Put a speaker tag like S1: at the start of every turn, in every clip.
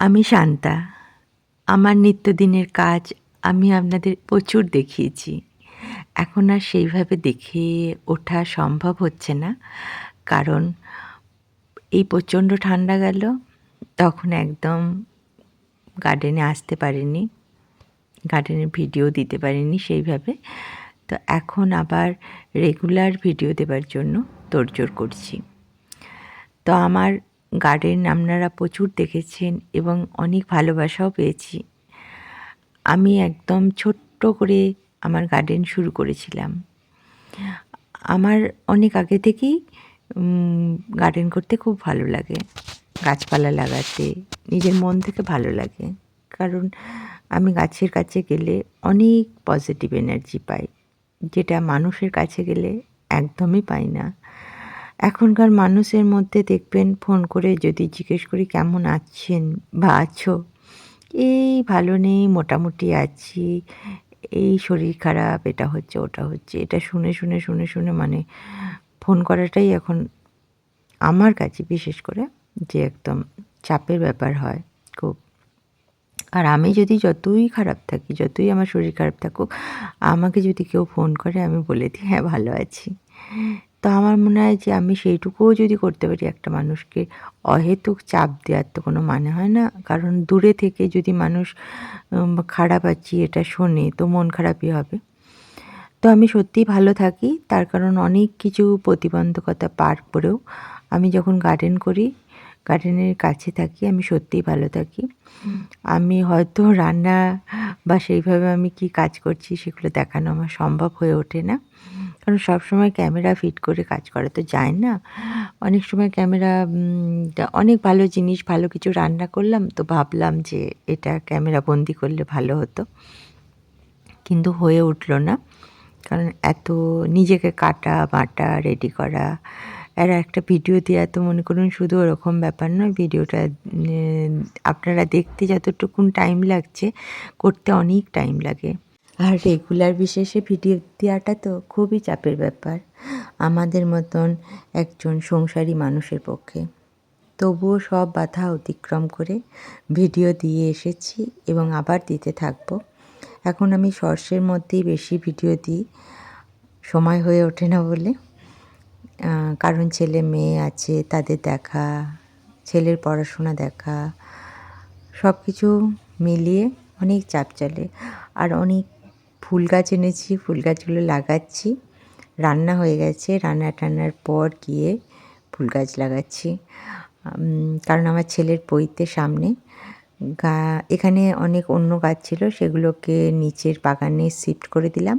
S1: আমি শান্তা। আমার নিত্যদিনের কাজ আমি আপনাদের প্রচুর দেখিয়েছি। এখন আর সেইভাবে দেখে ওঠা সম্ভব হচ্ছে না। কারণ এই প্রচণ্ড ঠান্ডা গেল, তখন একদম গার্ডেনে আসতে পারিনি গার্ডেনের ভিডিও দিতে পারিনি সেইভাবে। তো এখন আবার রেগুলার ভিডিও দেবার জন্য তোড়জোড় করছি। তো আমার গার্ডেন আপনারা প্রচুর দেখেছেন এবং অনেক ভালোবাসাও পেয়েছি। আমি একদম ছোট্ট করে আমার গার্ডেন শুরু করেছিলাম। আমার অনেক আগে থেকেই গার্ডেন করতে খুব ভালো লাগে। গাছপালা লাগাতে, নিজের মন থেকে ভালো লাগে। কারণ আমি গাছের কাছে গেলে অনেক পজিটিভ এনার্জি পাই। যেটা মানুষের কাছে গেলে একদমই পাই না। এখনকার মানুষের মধ্যে দেখবেন, ফোন করে যদি জিজ্ঞেস করি, কেমন আছেন বা আছো? এই ভালো নেই, মোটামুটি আছি। এই শরীর খারাপ, এটা হচ্ছে, ওটা হচ্ছে। এটা শুনে শুনে শুনে শুনে মানে ফোন করাটাই এখন আমার কাছে বিশেষ করে যে একদম চাপের ব্যাপার হয় খুব। আর আমি যদি যতই খারাপ থাকি, যতই আমার শরীর খারাপ থাকুক, আমাকে যদি কেউ ফোন করে, আমি বলে দিই হ্যাঁ ভালো আছি। তো আমার মনে হয় যে আমি সেইটুকুও যদি করতে পারি একটা মানুষকে অহেতুক চাপ দেওয়ার তো কোনো মানে হয় না। কারণ দূরে থেকে যদি মানুষ খারাপ আছি এটা শোনে তো মন খারাপই হবে। তো আমি সত্যিই ভালো থাকি, তার কারণ অনেক কিছু প্রতিবন্ধকতা পার করেও আমি যখন গার্ডেন করি, গার্ডেনের কাছে থাকি, আমি সত্যিই ভালো থাকি। আমি হয়তো রান্না বা সেইভাবে আমি কি কাজ করছি সেগুলো দেখানো আমার সম্ভব হয়ে ওঠে না। কারণ সবসময় ক্যামেরা ফিট করে কাজ করা তো যায় না। অনেক সময় ক্যামেরা অনেক ভালো জিনিস, ভালো কিছু রান্না করলাম তো ভাবলাম যে এটা ক্যামেরা বন্দি করলে ভালো হতো। কিন্তু হয়ে উঠল না। কারণ এত নিজেকে কাটা, বাটা রেডি করা আর একটা ভিডিও দেওয়া তো মনে করুন শুধু ওরকম ব্যাপার নয় ভিডিওটা আপনারা দেখতে যতটুকুন টাইম লাগছে, করতে অনেক টাইম লাগে। আর রেগুলার বিশেষে ভিডিও দেওয়াটা তো খুবই চাপের ব্যাপার। আমাদের মতন একজন সংসারী মানুষের পক্ষে। তবুও সব বাধা অতিক্রম করে ভিডিও দিয়ে এসেছি এবং আবার দিতে থাকব। এখন আমি শর্টসের মধ্যেই বেশি ভিডিও দিই। সময় হয়ে ওঠে না বলে। কারণ ছেলে মেয়ে আছে, তাদের দেখা, ছেলের পড়াশোনা দেখা সব কিছু মিলিয়ে অনেক চাপ চলে। আর অনেক ফুল গাছ এনেছি ফুল গাছগুলো লাগাচ্ছি। রান্না হয়ে গেছে, রান্না টান্নার পর গিয়ে ফুল গাছ লাগাচ্ছি কারণ আমার ছেলের পৈতে সামনে। গা, এখানে অনেক অন্য গাছ ছিল, সেগুলোকে নিচের বাগানে শিফট করে দিলাম।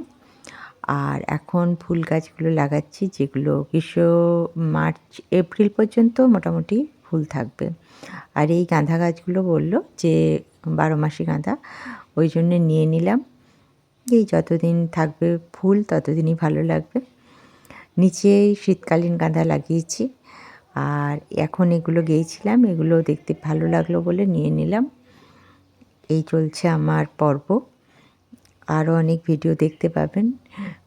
S1: আর এখন ফুল গাছগুলো লাগাচ্ছি, যেগুলো গ্রীষ্ম, মার্চ, এপ্রিল পর্যন্ত মোটামুটি ফুল থাকবে। আর এই গাঁদা গাছগুলো বলল যে, বারো মাসি গাঁদা ওই জন্য নিয়ে নিলাম। এই যতদিন থাকবে ফুল ততদিনই ভালো লাগবে। নিচে শীতকালীন গাঁদা লাগিয়েছি। আর এখন এগুলো গিয়েছিলাম, এগুলো দেখতে ভালো লাগল বলে নিয়ে নিলাম। এই চলছে আমার পর্ব। আরও অনেক ভিডিও দেখতে পাবেন।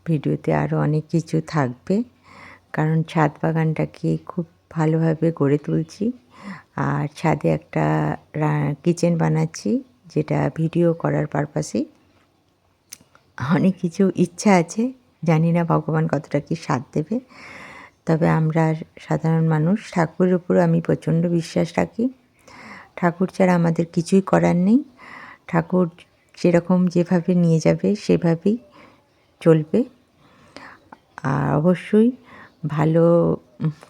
S1: ভিডিওতে আরও অনেক কিছু থাকবে। কারণ ছাদ বাগানটাকে খুব ভালোভাবে গড়ে তুলছি। আর ছাদে একটা কিচেন বানাচ্ছি, যেটা ভিডিও করার পারপাসেই। অনেক কিছু ইচ্ছা আছে। জানি না ভগবান কতটা কি সাথ দেবে। তবে আমরা সাধারণ মানুষ, ঠাকুরের উপর আমি প্রচণ্ড বিশ্বাস রাখি। ঠাকুর ছাড়া আমাদের কিছুই করার নেই। ঠাকুর যেরকম যেভাবে নিয়ে যাবে, সেভাবেই চলবে। আর অবশ্যই ভালো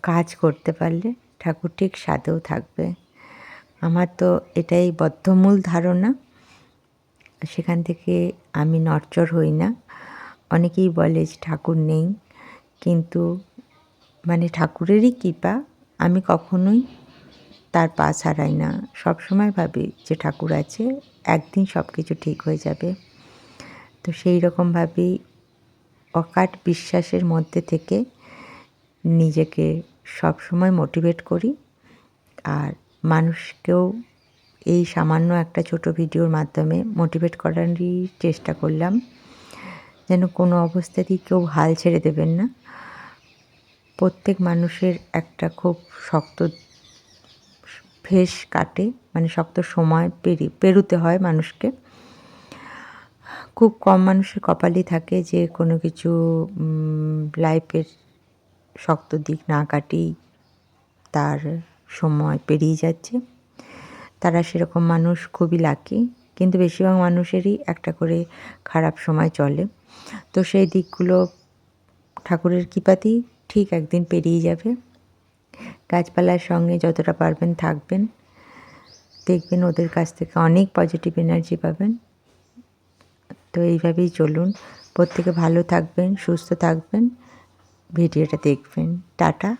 S1: কাজ করতে পারলে ঠাকুর ঠিক সাথেও থাকবে। আমার তো এটাই বদ্ধমূল ধারণা। সেখান থেকে আমি নরচর হই না। অনেকেই বলে যে ঠাকুর নেই, কিন্তু মানে ঠাকুরেরই কৃপা, আমি কখনোই তার পা ছাড়াই না। সবসময় ভাবি যে ঠাকুর আছে, একদিন সব কিছু ঠিক হয়ে যাবে। তো সেই রকমভাবেই অকাট বিশ্বাসের মধ্যে থেকে নিজেকে সবসময় মোটিভেট করি। আর মানুষকেও এই সামান্য একটা ছোট ভিডিওর মাধ্যমে মোটিভেট করারই চেষ্টা করলাম। যেন কোনো অবস্থাতেই কেউ হাল ছেড়ে দেবেন না। প্রত্যেক মানুষের একটা খুব শক্ত ফেস কাটে মানে শক্ত সময় পেরি, পেরোতে হয় মানুষকে। খুব কম মানুষের কপালই থাকে যে কোনো কিছু লাইফের শক্ত দিক না কাটেই তার সময় পেরিয়ে যাচ্ছে। তারা সেরকম মানুষ খুবই লাকি কিন্তু বেশিরভাগ মানুষেরই একটা করে খারাপ সময় চলে। তো সেই দিকগুলো ঠাকুরের কৃপাতেই ঠিক একদিন পেরিয়ে যাবে। গাছপালার সঙ্গে যতটা পারবেন থাকবেন। দেখবেন ওদের কাছ থেকে অনেক পজিটিভ এনার্জি পাবেন। তো এইভাবেই চলুন। প্রত্যেকে ভালো থাকবেন, সুস্থ থাকবেন। ভিডিওটা দেখবেন। টাটা।